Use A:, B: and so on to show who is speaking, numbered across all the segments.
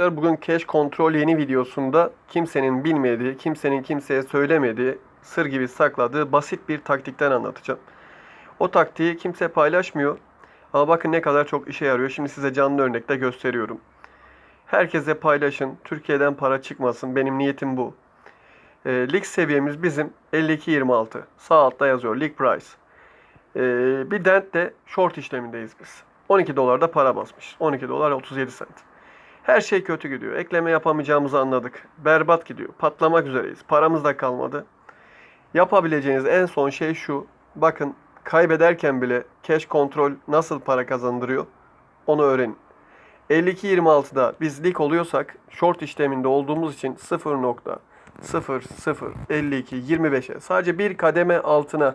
A: Bugün Cache Control yeni videosunda kimsenin bilmediği, kimsenin kimseye söylemediği, sır gibi sakladığı basit bir taktikten anlatacağım. O taktiği kimse paylaşmıyor ama bakın ne kadar çok işe yarıyor. Şimdi size canlı örnekte gösteriyorum. Herkese paylaşın, Türkiye'den para çıkmasın. Benim niyetim bu. E, lig seviyemiz bizim 52.26. Sağ altta yazıyor Lig Price. E, bir dent de short işlemindeyiz biz. 12 dolarda para basmış. 12 dolar 37 sent. Her şey kötü gidiyor. Ekleme yapamayacağımızı anladık. Berbat gidiyor. Patlamak üzereyiz. Paramız da kalmadı. Yapabileceğiniz en son şey şu. Bakın kaybederken bile cash kontrol nasıl para kazandırıyor onu öğrenin. 52.26'da biz lig oluyorsak short işleminde olduğumuz için 0.005225'e sadece bir kademe altına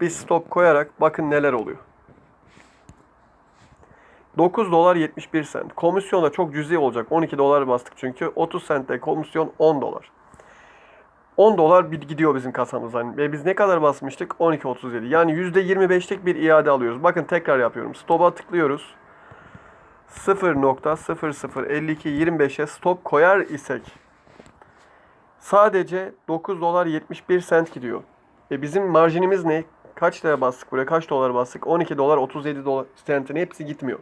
A: bir stop koyarak bakın neler oluyor. 9 dolar 71 sent. Komisyon da çok cüzi olacak. 12 dolar bastık çünkü. 30 sentte komisyon 10 dolar. 10 dolar bir gidiyor bizim kasamızdan. Ve biz ne kadar basmıştık? 12.37. Yani %25'lik bir iade alıyoruz. Bakın tekrar yapıyorum. Stop'a tıklıyoruz. 0.005225'e stop koyar isek sadece 9 dolar 71 sent gidiyor. E bizim marjinimiz ne? Kaç lira bastık buraya? Kaç dolar bastık? 12 dolar 37 dolar sentin hepsi gitmiyor.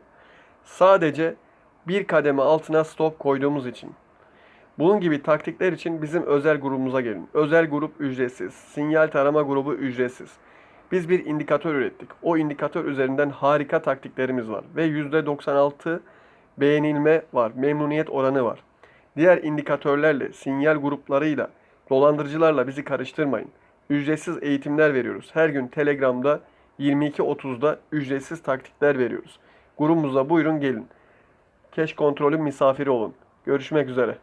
A: Sadece bir kademe altına stop koyduğumuz için. Bunun gibi taktikler için bizim özel grubumuza gelin. Özel grup ücretsiz. Sinyal tarama grubu ücretsiz. Biz bir indikatör ürettik. O indikatör üzerinden harika taktiklerimiz var. Ve %96 beğenilme var. Memnuniyet oranı var. Diğer indikatörlerle, sinyal gruplarıyla, dolandırıcılarla bizi karıştırmayın. Ücretsiz eğitimler veriyoruz. Her gün Telegram'da 22.30'da ücretsiz taktikler veriyoruz. Grubumuza buyurun gelin. Keş kontrolün misafiri olun. Görüşmek üzere.